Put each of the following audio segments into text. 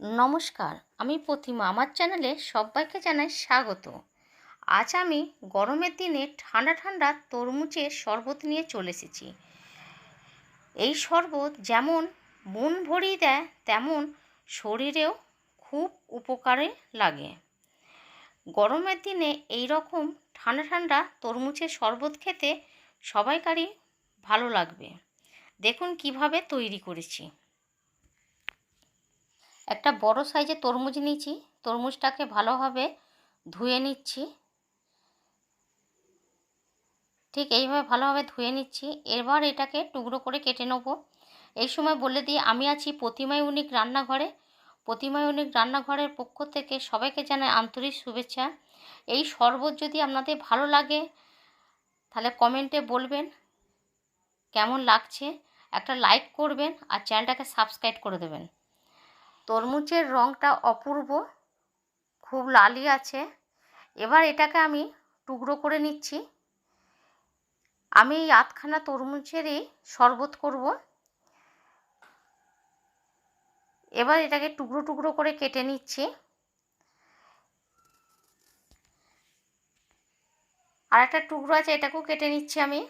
নমস্কার, আমি প্রতিমা। আমার চ্যানেলে সবাইকে জানাই স্বাগত। আজ আমি গরমের দিনে ঠান্ডা ঠান্ডা তরমুজের শরবত নিয়ে চলে এসেছি। এই শরবত যেমন মন ভরিয়ে দেয়, তেমন শরীরেও খুব উপকারে লাগে। গরমের দিনে এই রকম ঠান্ডা ঠান্ডা তরমুজের শরবত খেতে সবাইকারই ভালো লাগবে। দেখুন কীভাবে তৈরি করেছি। একটা বড় সাইজের তরমুজ নিয়েছি। তরমুজটাকে ভালোভাবে ধুয়ে নিচ্ছি। ঠিক এইভাবে ভালোভাবে ধুয়ে নিচ্ছি। এবার এটাকে টুকরো করে কেটে নেব। এই সময় বলে দিই, আমি আছি প্রতিমা ইউনিক রান্নাঘরে। প্রতিমা ইউনিক রান্নাঘরের পক্ষ থেকে সবাইকে জানাই আন্তরিক শুভেচ্ছা। এই শরবত যদি আপনাদের ভালো লাগে, তাহলে কমেন্টে বলবেন কেমন লাগছে। একটা লাইক করবেন আর চ্যানেলটাকে সাবস্ক্রাইব করে দেবেন। তরমুজের রঙটা অপূর্ব, খুব লালি আছে। এবার এটাকে আমি টুকরো করে নিচ্ছি। আমি এই আধখানা তরমুজেরই শরবত করব। এবার এটাকে টুকরো টুকরো করে কেটে নিচ্ছি। আর একটা টুকরো আছে, এটাকেও কেটে নিচ্ছি আমি।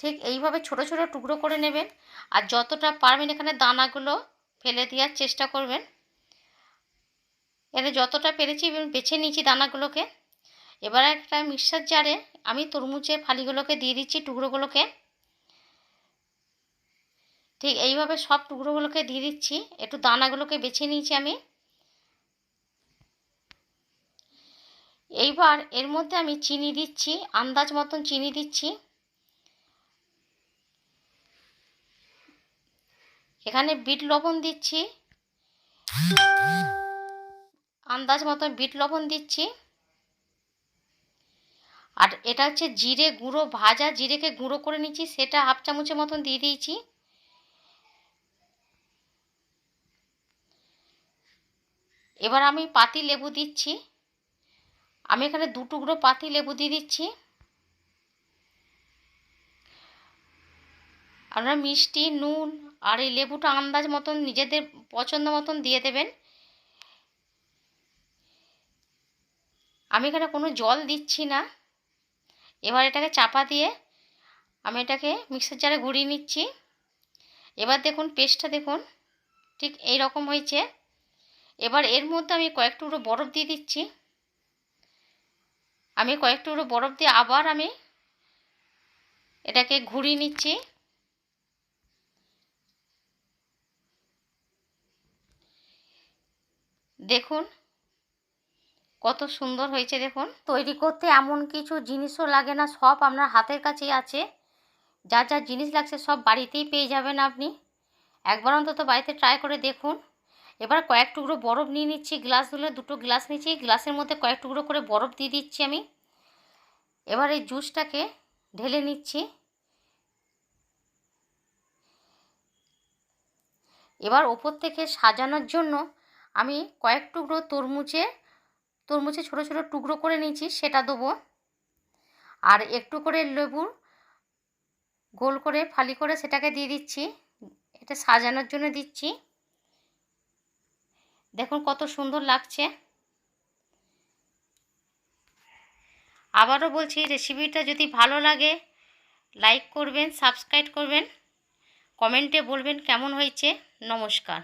ঠিক এইভাবে ছোট ছোট টুকরো করে নেবেন আর যতটা পারবেন এখানে দানাগুলো ফেলে দেওয়ার চেষ্টা করবেন। এখানে যতটা পেরেছি বেছে নিয়েছি দানাগুলোকে। এবার একটা মিক্সার জারে আমি তরমুজের ফালিগুলোকে দিয়ে দিচ্ছি টুকরোগুলোকে। ঠিক এইভাবে সব টুকরোগুলোকে দিয়ে দিচ্ছি, একটু দানাগুলোকে বেছে নিয়েছি আমি। এইবার এর মধ্যে আমি চিনি দিচ্ছি, আন্দাজ মতন চিনি দিচ্ছি। এখানে বিট লবণ দিচ্ছি। আন্দাজ মতন বিট লবণ দিচ্ছি। আর এটা হচ্ছে জিরে গুঁড়ো, ভাজা জিরেকে গুঁড়ো করে নিচ্ছি, সেটা হাফ চামচের মতন দিয়ে দিয়েছি। এবার আমি পাতি লেবু দিচ্ছি। আমি এখানে দু টুকরো পাতি লেবু দিয়ে দিচ্ছি। আপনারা মিষ্টি, নুন আর এই লেবুটা আন্দাজ মতন নিজেদের পছন্দ মতন দিয়ে দেবেন। আমি এখানে কোনো জল দিচ্ছি না। এবার এটাকে চাপা দিয়ে আমি এটাকে মিক্সার জারে ঘুরিয়ে নিচ্ছি। এবার দেখুন, পেস্টটা দেখুন, ঠিক এই রকম হয়েছে। এবার এর মধ্যে আমি কয়েক টুকরো বরফ দিয়ে দিচ্ছি। আমি কয়েক টুকরো বরফ দিয়ে আবার আমি এটাকে ঘুরিয়ে নিচ্ছি। দেখুন, কত সুন্দর হয়েছে দেখুন। তৈরি করতে এমন কিছু জিনিসও লাগে না, সব আপনার হাতের কাছেই আছে। যা যা জিনিস লাগছে সব বাড়িতেই পেয়ে যাবেন আপনি। একবার অন্তত বাড়িতে ট্রাই করে দেখুন। এবার কয়েক টুকরো বরফ নিয়ে নিচ্ছি গ্লাস ধুলে দুটো গ্লাস নিচ্ছি গ্লাসের মধ্যে কয়েক টুকরো করে বরফ দিয়ে দিচ্ছি আমি। এবার এই জুসটাকে ঢেলে নিচ্ছি। এবার ওপর থেকে সাজানোর জন্য আমি কয়েক টুকরো তরমুজে তরমুজে ছোটো ছোটো টুকরো করে নিয়েছি, সেটা দেবো। আর একটু করে লেবুর গোল করে, ফালি করে সেটাকে দিয়ে দিচ্ছি। এটা সাজানোর জন্য দিচ্ছি। দেখুন কত সুন্দর লাগছে। আবারও বলছি, রেসিপিটা যদি ভালো লাগে, লাইক করবেন, সাবস্ক্রাইব করবেন। কমেন্টে বলবেন কেমন হয়েছে। নমস্কার।